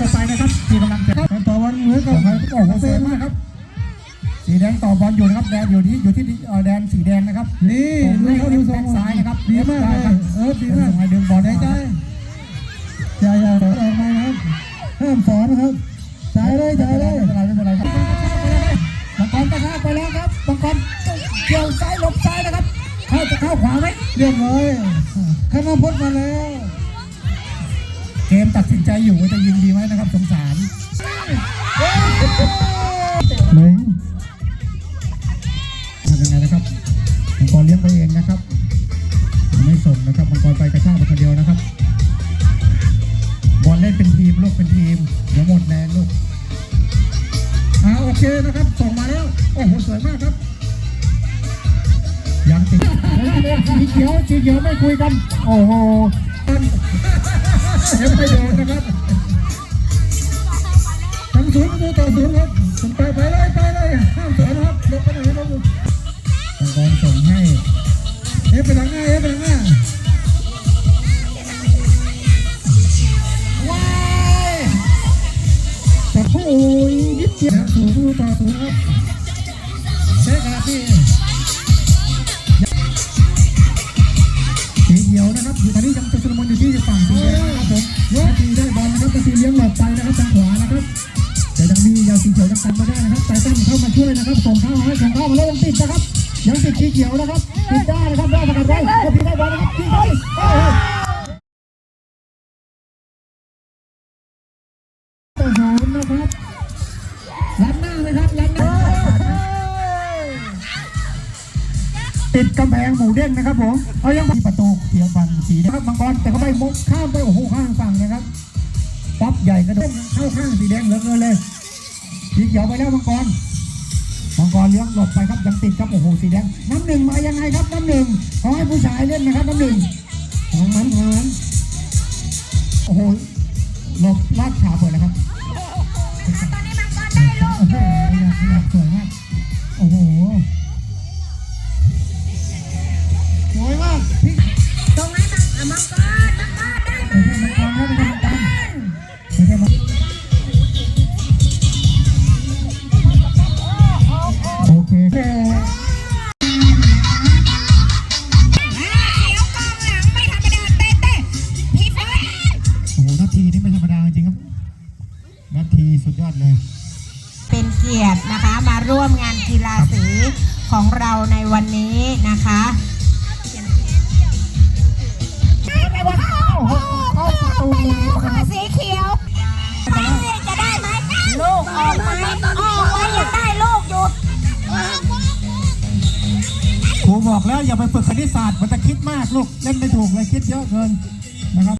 การต่อไปนะครับที่กำลังจะต่อบอลเหมือนกับโอ้โหสวยมากครับ สีแดงต่อบอลอยู่นะครับแดนอยู่ที่อยู่ที่เอ่อแดนสีแดงนะครับนี่ส่งดูให้เขาเขาดูดูทรแบ็งคซ้ายนะครับดีมากเลยเออดีมากส่งให้ดึงบอลใจได้ใจอย่าอย่าสอนออกมานะครับห้ามสอนนะครับจ่ายเลยจ่ายเลยไม่เป็นไรไม่เป็นไรครับบังกรกระชากไปแล้วครับบังกรเกี่ยวซ้ายหลบซ้ายนะครับเข้าจะเข้าขวาไหมเรียบร้อยคณะพจน์มาแล้ว เกมตัดสินใจอยู่ว่าจะยิงดีไหมนะครับสงสารหนึ่งทำยังไงนะครับมังกรเลี้ยงไปเองนะครับ ไม่ส่งนะครับมังกรไปกระชากไปคนเดียวนะครับบอลเล่นเป็นทีมลูกเป็นทีมเดี๋ยวหมดแรงลูกอ่าโอเคนะครับส่งมาแล้วโอ้โหสวยมากครับยังติดสีเขียวสีเขียวไม่คุยกัน โอ้โห เห็นไม่โดนนะครับทำศูนย์ประตูต่อศูนย์ครับคุณไปไปเลยไปเลยห้ามสวนนะครับลบไปไหนลบมังกรส่งให้เอ๊ะไปทางหน้าเอ๊ะไปทางหน้าว้ายแต่โอ้ยนิดเดียวศูนย์ประตูต่อศูนย์ครับเช็คครับพี่ บอลนะครับแต่สีเลี้ยงหลบไปนะครับทางขวานะครับแต่ยังมียาสีเขียวยังกันมาได้นะครับแต่ตั้งเข้ามาช่วยนะครับส่งเข้าให้ส่งเข้ามาแล้วยังติดนะครับยังติดสีเขียวนะครับติดได้นะครับได้สกัดไว้ก็พีได้บอลนะครับยิงไปโอ้โหนะครับลัดหน้านะครับลัดหน้าติดกำแพงหมูเด้งนะครับผมเอายังมีประตูเสียฝั่งสีแดงครับมังกรแต่เขาไปมุกข้ามไปโอ้โหข้างฝั่งนะครับ ป๊อปใหญ่กระโดดเข้าข้างสีแดงเหลือเกินเลยสีเขียวไปแล้วมังกรมังกรเลี้ยงหลบไปครับยังติดครับโอ้โหสีแดงน้ำหนึ่งมายังไงครับน้ำหนึ่งขอให้ผู้ชายเล่นนะครับน้ำหนึ่งของมันของมันโอ้โหหลบลาดขาเปิดแล้วครับตอนนี้มังกรได้ลูกโอ้โหอยากอยากสวยมากโอ้โหสวยมากพี่ตรงให้มังอะมังกรมังกรได้ไม่ใช่มังกรนะไม่ใช่มังกรไม่ นาทีสุดยอดเลย เป็นเกียรตินะคะมาร่วมงานกีฬาสีของเราในวันนี้นะคะสีเขียวจะได้ไหมลูกออกไหมออกไว้ยังได้ลูกหยุดครูบอกแล้วอย่าไปฝึกคณิตศาสตร์มันจะคิดมากลูกเล่นไม่ถูกเลยคิดเยอะเกินนะครับ